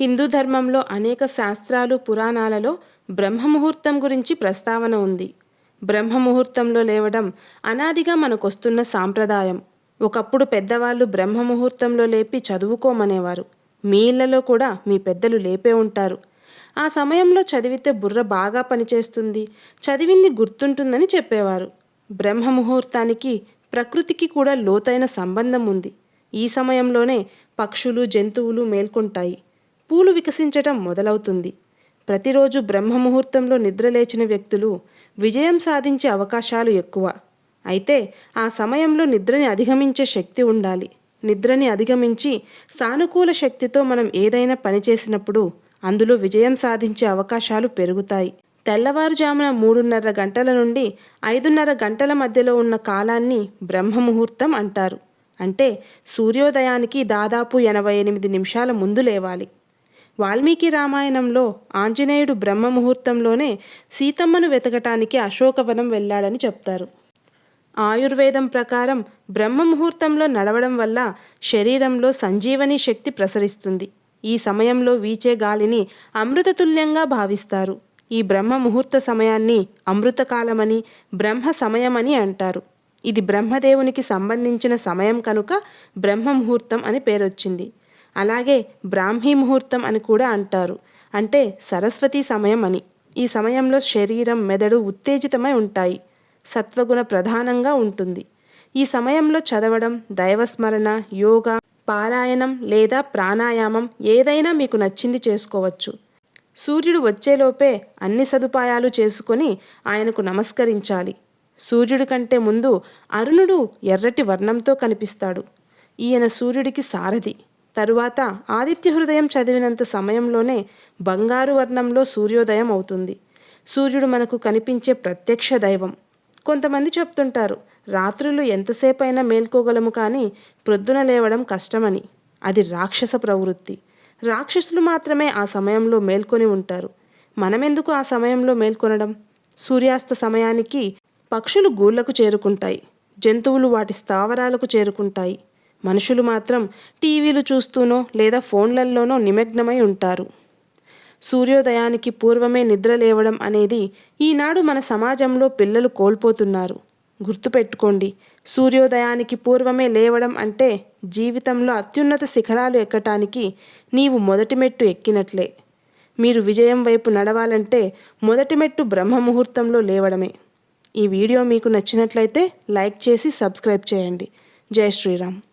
హిందూ ధర్మంలో అనేక శాస్త్రాలు పురాణాలలో బ్రహ్మముహూర్తం గురించి ప్రస్తావన ఉంది. బ్రహ్మముహూర్తంలో లేవడం అనాదిగా మనకొస్తున్న సాంప్రదాయం. ఒకప్పుడు పెద్దవాళ్ళు బ్రహ్మముహూర్తంలో లేపి చదువుకోమనేవారు. మీ ఇళ్ళలో కూడా మీ పెద్దలు లేపే ఉంటారు. ఆ సమయంలో చదివితే బుర్ర బాగా పనిచేస్తుంది. చదివింది గుర్తుంటుందని చెప్పేవారు. బ్రహ్మముహూర్తానికి ప్రకృతికి కూడా లోతైన సంబంధం ఉంది. ఈ సమయంలోనే పక్షులు జంతువులు మేల్కొంటాయి. పూలు వికసించటం మొదలవుతుంది. ప్రతిరోజు బ్రహ్మముహూర్తంలో నిద్రలేచిన వ్యక్తులు విజయం సాధించే అవకాశాలు ఎక్కువ. అయితే ఆ సమయంలో నిద్రని అధిగమించే శక్తి ఉండాలి. నిద్రని అధిగమించి సానుకూల శక్తితో మనం ఏదైనా పని చేసినప్పుడు అందులో విజయం సాధించే అవకాశాలు పెరుగుతాయి. తెల్లవారుజామున మూడున్నర గంటల నుండి ఐదున్నర గంటల మధ్యలో ఉన్న కాలాన్ని బ్రహ్మముహూర్తం అంటారు. అంటే సూర్యోదయానికి దాదాపు ఎనభై ఎనిమిది నిమిషాల ముందు లేవాలి. వాల్మీకి రామాయణంలో ఆంజనేయుడు బ్రహ్మముహూర్తంలోనే సీతమ్మను వెతకటానికి అశోకవనం వెళ్ళాడని చెప్తారు. ఆయుర్వేదం ప్రకారం బ్రహ్మముహూర్తంలో నడవడం వల్ల శరీరంలో సంజీవని శక్తి ప్రసరిస్తుంది. ఈ సమయంలో వీచే గాలిని అమృతతుల్యంగా భావిస్తారు. ఈ బ్రహ్మ ముహూర్త సమయాన్ని అమృతకాలమని బ్రహ్మ సమయమని అంటారు. ఇది బ్రహ్మదేవునికి సంబంధించిన సమయం కనుక బ్రహ్మ ముహూర్తం అని పేరొచ్చింది. అలాగే బ్రాహ్మీ ముహూర్తం అని కూడా అంటారు. అంటే సరస్వతి సమయం అని. ఈ సమయంలో శరీరం మెదడు ఉత్తేజితమై ఉంటాయి. సత్వగుణ ప్రధానంగా ఉంటుంది. ఈ సమయంలో చదవడం దైవస్మరణ యోగా పారాయణం లేదా ప్రాణాయామం ఏదైనా మీకు నచ్చింది చేసుకోవచ్చు. సూర్యుడు వచ్చేలోపే అన్ని సదుపాయాలు చేసుకొని ఆయనకు నమస్కరించాలి. సూర్యుడి కంటే ముందు అరుణుడు ఎర్రటి వర్ణంతో కనిపిస్తాడు. ఈయన సూర్యుడికి సారథి. తరువాత ఆదిత్య హృదయం చదివినంత సమయంలోనే బంగారు వర్ణంలో సూర్యోదయం అవుతుంది. సూర్యుడు మనకు కనిపించే ప్రత్యక్ష దైవం. కొంతమంది చెప్తుంటారు రాత్రులు ఎంతసేపైనా మేల్కోగలము కానీ ప్రొద్దున లేవడం కష్టమని. అది రాక్షస ప్రవృత్తి. రాక్షసులు మాత్రమే ఆ సమయంలో మేల్కొని ఉంటారు. మనమెందుకు ఆ సమయంలో మేల్కొనడం? సూర్యాస్త సమయానికి పక్షులు గూళ్ళకు చేరుకుంటాయి. జంతువులు వాటి స్థావరాలకు చేరుకుంటాయి. మనుషులు మాత్రం టీవీలు చూస్తూనో లేదా ఫోన్లల్లోనో నిమగ్నమై ఉంటారు. సూర్యోదయానికి పూర్వమే నిద్ర లేవడం అనేది ఈనాడు మన సమాజంలో పిల్లలు కోల్పోతున్నారు. గుర్తుపెట్టుకోండి సూర్యోదయానికి పూర్వమే లేవడం అంటే జీవితంలో అత్యున్నత శిఖరాలు ఎక్కటానికి నీవు మొదటి మెట్టు ఎక్కినట్లే. మీరు విజయం వైపు నడవాలంటే మొదటి మెట్టు బ్రహ్మ ముహూర్తంలో లేవడమే. ఈ వీడియో మీకు నచ్చినట్లయితే లైక్ చేసి సబ్స్క్రైబ్ చేయండి. జై శ్రీరామ్.